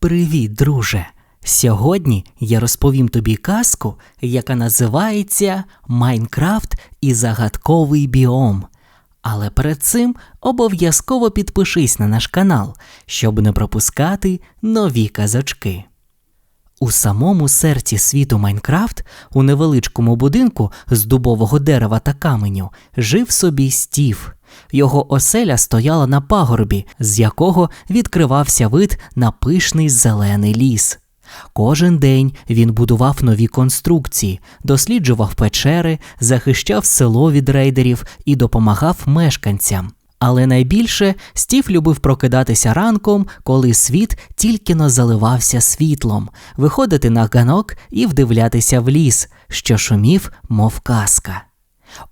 Привіт, друже! Сьогодні я розповім тобі казку, яка називається Майнкрафт і загадковий біом. Але перед цим обов'язково підпишись на наш канал, щоб не пропускати нові казочки. У самому серці світу Майнкрафт, у невеличкому будинку з дубового дерева та каменю, жив собі стів. Його оселя стояла на пагорбі, з якого відкривався вид на пишний зелений ліс. Кожен день він будував нові конструкції, досліджував печери, захищав село від рейдерів і допомагав мешканцям. Але найбільше Стів любив прокидатися ранком, коли світ тільки но заливався світлом, виходити на ганок і вдивлятися в ліс, що шумів, мов казка.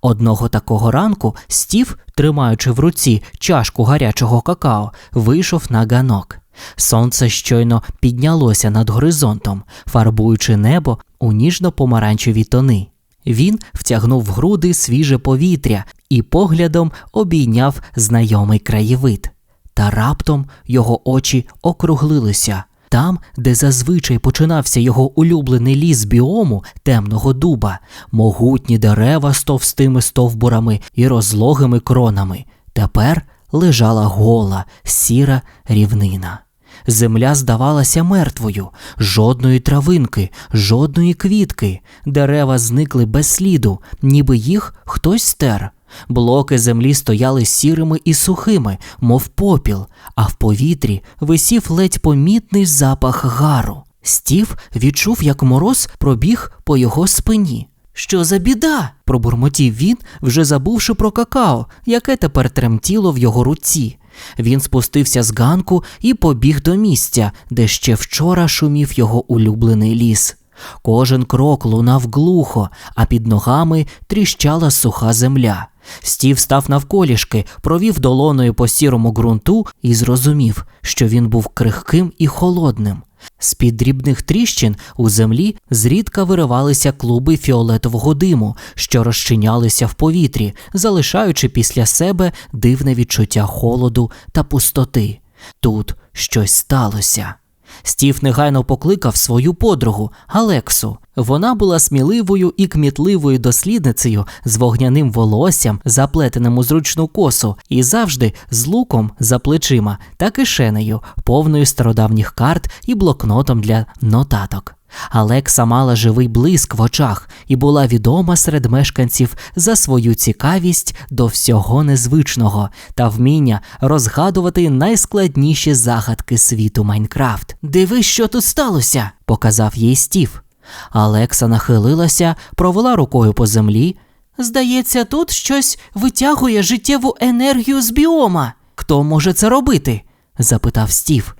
Одного такого ранку Стів, тримаючи в руці чашку гарячого какао, вийшов на ганок. Сонце щойно піднялося над горизонтом, фарбуючи небо у ніжно-помаранчеві тони. Він втягнув в груди свіже повітря і поглядом обійняв знайомий краєвид. Та раптом його очі округлилися. Там, де зазвичай починався його улюблений ліс біому темного дуба, могутні дерева з товстими стовбурами і розлогими кронами, тепер лежала гола, сіра рівнина. Земля здавалася мертвою, жодної травинки, жодної квітки, дерева зникли без сліду, ніби їх хтось стер. Блоки землі стояли сірими і сухими, мов попіл, а в повітрі висів ледь помітний запах гару. Стів відчув, як мороз пробіг по його спині. Що за біда? пробурмотів він, вже забувши про какао, яке тепер тремтіло в його руці. Він спустився з ганку і побіг до місця, де ще вчора шумів його улюблений ліс. Кожен крок лунав глухо, а під ногами тріщала суха земля. Стів став навколішки, провів долоною по сірому ґрунту і зрозумів, що він був крихким і холодним. З-під дрібних тріщин у землі зрідка виривалися клуби фіолетового диму, що розчинялися в повітрі, залишаючи після себе дивне відчуття холоду та пустоти. Тут щось сталося. Стів негайно покликав свою подругу Алексу. Вона була сміливою і кмітливою дослідницею з вогняним волоссям, заплетеним у зручну косу, і завжди з луком за плечима та кишенею, повною стародавніх карт і блокнотом для нотаток. Алекса мала живий блиск в очах і була відома серед мешканців за свою цікавість до всього незвичного та вміння розгадувати найскладніші загадки світу Майнкрафт. Дивись, що тут сталося, показав їй Стів. Алекса нахилилася, провела рукою по землі. Здається, тут щось витягує життєву енергію з біома. Хто може це робити? запитав Стів.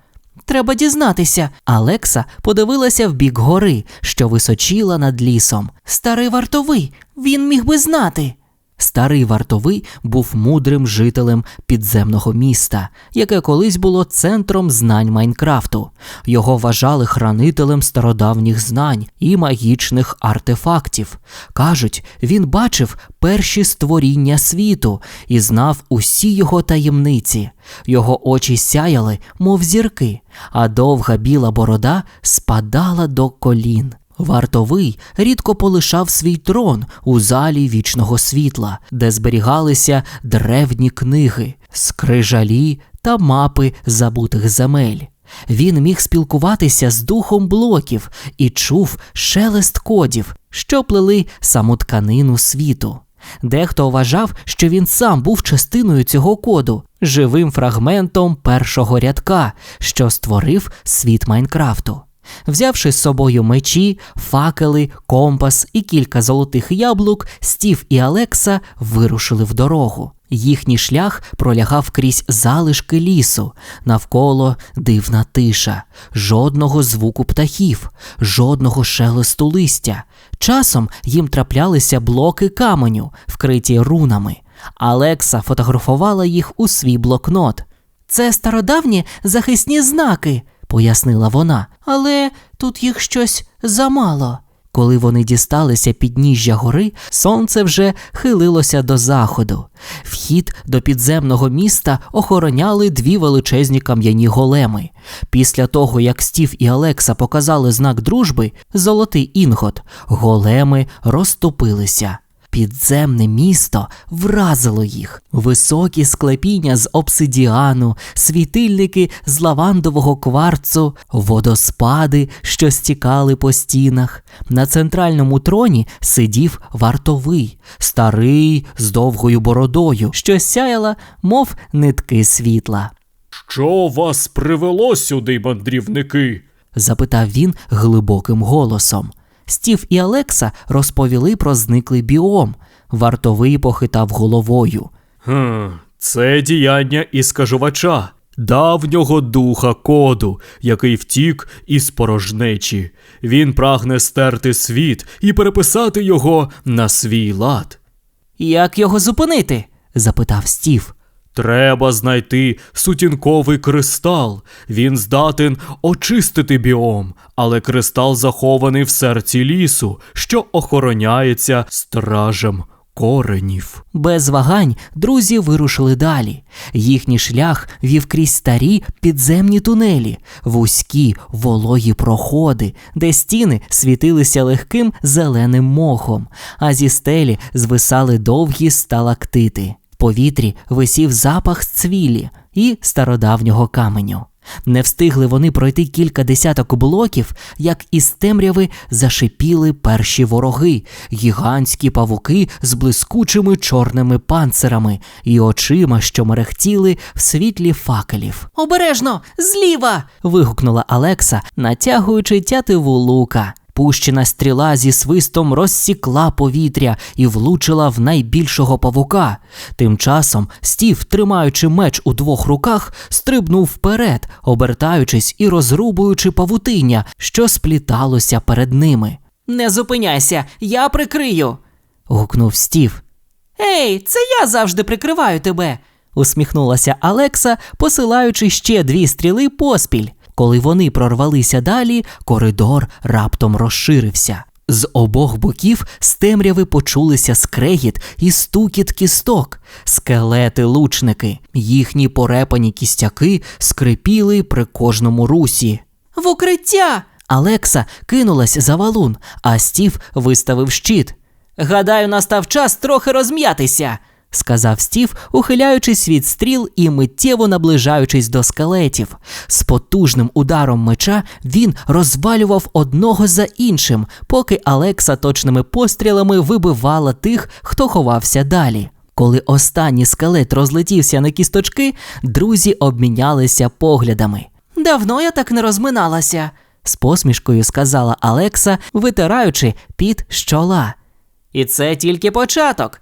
Треба дізнатися. Алекса подивилася в бік гори, що височіла над лісом. Старий вартовий, він міг би знати. Старий вартовий був мудрим жителем підземного міста, яке колись було центром знань Майнкрафту. Його вважали хранителем стародавніх знань і магічних артефактів. Кажуть, він бачив перші створіння світу і знав усі його таємниці. Його очі сяяли, мов зірки, а довга біла борода спадала до колін. Вартовий рідко полишав свій трон у залі вічного світла, де зберігалися древні книги, скрижалі та мапи забутих земель. Він міг спілкуватися з духом блоків і чув шелест кодів, що плели саму тканину світу. Дехто вважав, що він сам був частиною цього коду, живим фрагментом першого рядка, що створив світ Майнкрафту. Взявши з собою мечі, факели, компас і кілька золотих яблук, Стів і Алекса вирушили в дорогу. Їхній шлях пролягав крізь залишки лісу, навколо дивна тиша, жодного звуку птахів, жодного шелесту листя. Часом їм траплялися блоки каменю, вкриті рунами. Алекса фотографувала їх у свій блокнот. Це стародавні захисні знаки, пояснила вона, але тут їх щось замало. Коли вони дісталися підніжжя гори, сонце вже хилилося до заходу. Вхід до підземного міста охороняли дві величезні кам'яні големи. Після того, як Стів і Алекса показали знак дружби, золотий інгот, големи розтопилися. Підземне місто вразило їх. Високі склепіння з обсидіану, світильники з лавандового кварцу, водоспади, що стікали по стінах. На центральному троні сидів вартовий, старий з довгою бородою, що сяяла, мов нитки світла. Що вас привело сюди, мандрівники? запитав він глибоким голосом. Стів і Алекса розповіли про зниклий біом. Вартовий похитав головою. Хм, це діяння іскажувача, давнього духа коду, який втік із порожнечі. Він прагне стерти світ і переписати його на свій лад. Як його зупинити? запитав Стів. Треба знайти сутінковий кристал. Він здатен очистити біом, але кристал захований в серці лісу, що охороняється стражем коренів. Без вагань друзі вирушили далі. Їхній шлях вів крізь старі підземні тунелі, вузькі вологі проходи, де стіни світилися легким зеленим мохом, а зі стелі звисали довгі сталактити. Повітрі висів запах цвілі і стародавнього каменю. Не встигли вони пройти кілька десяток блоків, як із темряви зашипіли перші вороги, гігантські павуки з блискучими чорними панцирами і очима, що мерехтіли в світлі факелів. Обережно, зліва. вигукнула Алекса, натягуючи тятиву лука. Пущена стріла зі свистом розсікла повітря і влучила в найбільшого павука. Тим часом Стів, тримаючи меч у двох руках, стрибнув вперед, обертаючись і розрубуючи павутиння, що спліталося перед ними. Не зупиняйся, я прикрию. гукнув Стів. Ей, це я завжди прикриваю тебе. усміхнулася Алекса, посилаючи ще дві стріли поспіль. Коли вони прорвалися далі, коридор раптом розширився. З обох боків з темряви почулися скрегіт і стукіт кісток, скелети лучники, їхні порепані кістяки скрипіли при кожному русі. В укриття! Алекса кинулась за валун, а Стів виставив щит. Гадаю, настав час трохи розм'ятися, сказав Стів, ухиляючись від стріл і миттєво наближаючись до скелетів. З потужним ударом меча він розвалював одного за іншим, поки Алекса точними пострілами вибивала тих, хто ховався далі. Коли останній скелет розлетівся на кісточки, друзі обмінялися поглядами. Давно я так не розминалася, з посмішкою сказала Алекса, витираючи під з чола. І це тільки початок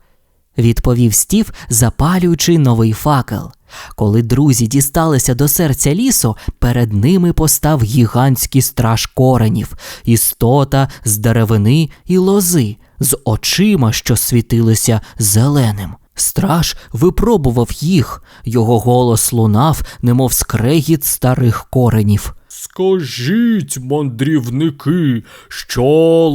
відповів Стів, запалюючи новий факел. Коли друзі дісталися до серця лісу, перед ними постав гігантський страж коренів, істота з деревини і лози, з очима, що світилися зеленим. Страж випробував їх, його голос лунав, немов скрегіт старих коренів. Скажіть, мандрівники, що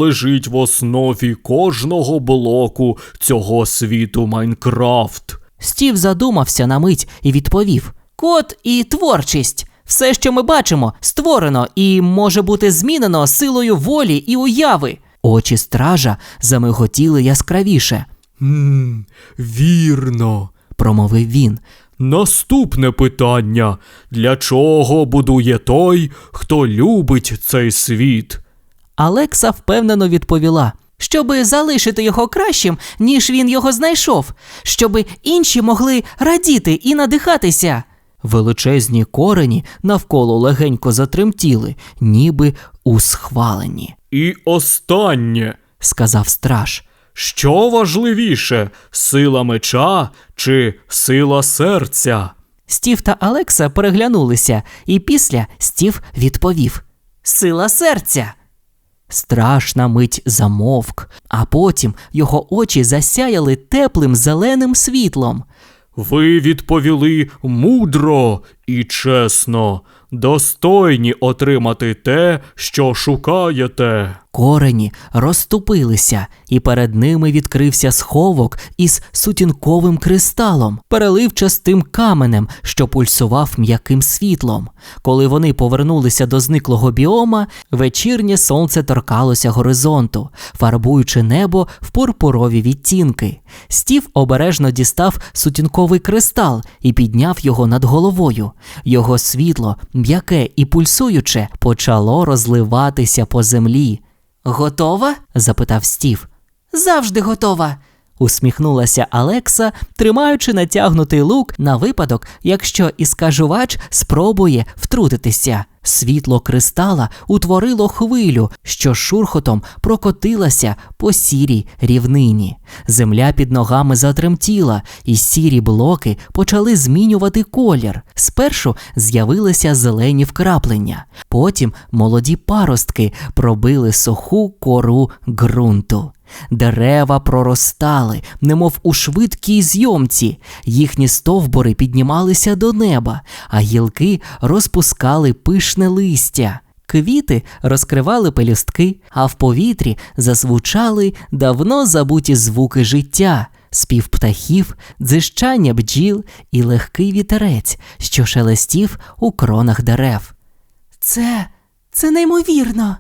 лежить в основі кожного блоку цього світу Майнкрафт? Стів задумався на мить і відповів: Код і творчість. Все, що ми бачимо, створено і може бути змінено силою волі і уяви. Очі стража замиготіли яскравіше, Хм, вірно. промовив він. Наступне питання: для чого будує той, хто любить цей світ? Алекса впевнено відповіла, щоби залишити його кращим, ніж він його знайшов, щоби інші могли радіти і надихатися. Величезні корені навколо легенько затремтіли, ніби у схваленні, І останнє. сказав страж. Що важливіше, сила меча чи сила серця? Стів та Алекса переглянулися, і після Стів відповів: Сила серця. Страшна мить замовк, а потім його очі засяяли теплим зеленим світлом. Ви відповіли мудро і чесно, достойні отримати те, що шукаєте. Корені розступилися, і перед ними відкрився сховок із сутінковим кристалом, переливчастим каменем, що пульсував м'яким світлом. Коли вони повернулися до зниклого біома, вечірнє сонце торкалося горизонту, фарбуючи небо в пурпурові відтінки. Стів обережно дістав сутінковий кристал і підняв його над головою. Його світло, м'яке і пульсуюче, почало розливатися по землі. Готова? запитав Стів. Завжди готова. Усміхнулася Алекса, тримаючи натягнутий лук на випадок, якщо іскажувач спробує втрутитися. Світло кристала утворило хвилю, що шурхотом прокотилася по сірій рівнині. Земля під ногами затремтіла, і сірі блоки почали змінювати колір. Спершу з'явилися зелені вкраплення, потім молоді паростки пробили суху кору ґрунту. Дерева проростали, немов у швидкій зйомці. Їхні стовбури піднімалися до неба, а гілки розпускали пишне листя. Квіти розкривали пелюстки, а в повітрі зазвучали давно забуті звуки життя, спів птахів, дзижчання бджіл і легкий вітерець, що шелестів у кронах дерев. Це це неймовірно.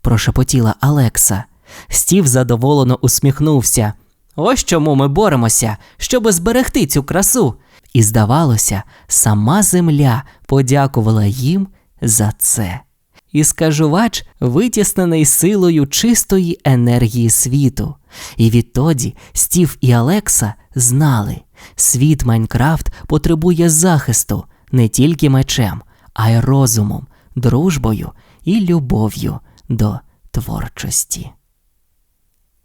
прошепотіла Алекса. Стів задоволено усміхнувся. Ось чому ми боремося, щоби зберегти цю красу. І, здавалося, сама земля подякувала їм за це. І скажувач витіснений силою чистої енергії світу. І відтоді Стів і Алекса знали, світ Майнкрафт потребує захисту не тільки мечем, а й розумом, дружбою і любов'ю до творчості.